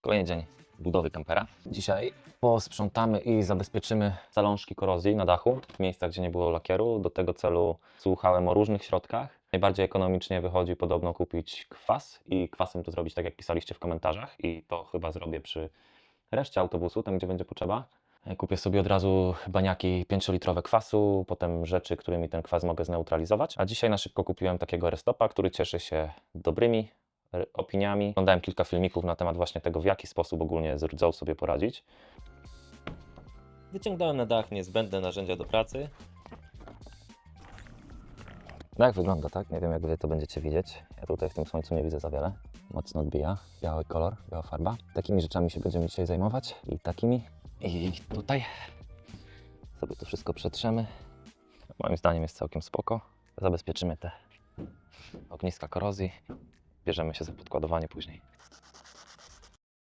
Kolejny dzień budowy kampera. Dzisiaj posprzątamy i zabezpieczymy zalążki korozji na dachu, w miejscach, gdzie nie było lakieru. Do tego celu słuchałem o różnych środkach. Najbardziej ekonomicznie wychodzi podobno kupić kwas i kwasem to zrobić tak, jak pisaliście w komentarzach i to chyba zrobię przy reszcie autobusu, tam gdzie będzie potrzeba. Kupię sobie od razu baniaki 5-litrowe kwasu, potem rzeczy, którymi ten kwas mogę zneutralizować. A dzisiaj na szybko kupiłem takiego restopa, który cieszy się dobrymi opiniami. Oglądałem kilka filmików na temat właśnie tego, w jaki sposób ogólnie z rdzą sobie poradzić. Wyciągnąłem na dach niezbędne narzędzia do pracy. Jak wygląda, tak? Nie wiem, jak wy to będziecie widzieć. Ja tutaj w tym słońcu nie widzę za wiele. Mocno odbija. Biały kolor, biała farba. Takimi rzeczami się będziemy dzisiaj zajmować. I takimi. I tutaj sobie to wszystko przetrzemy. Moim zdaniem jest całkiem spoko. Zabezpieczymy te ogniska korozji. Bierzemy się za podkładowanie później.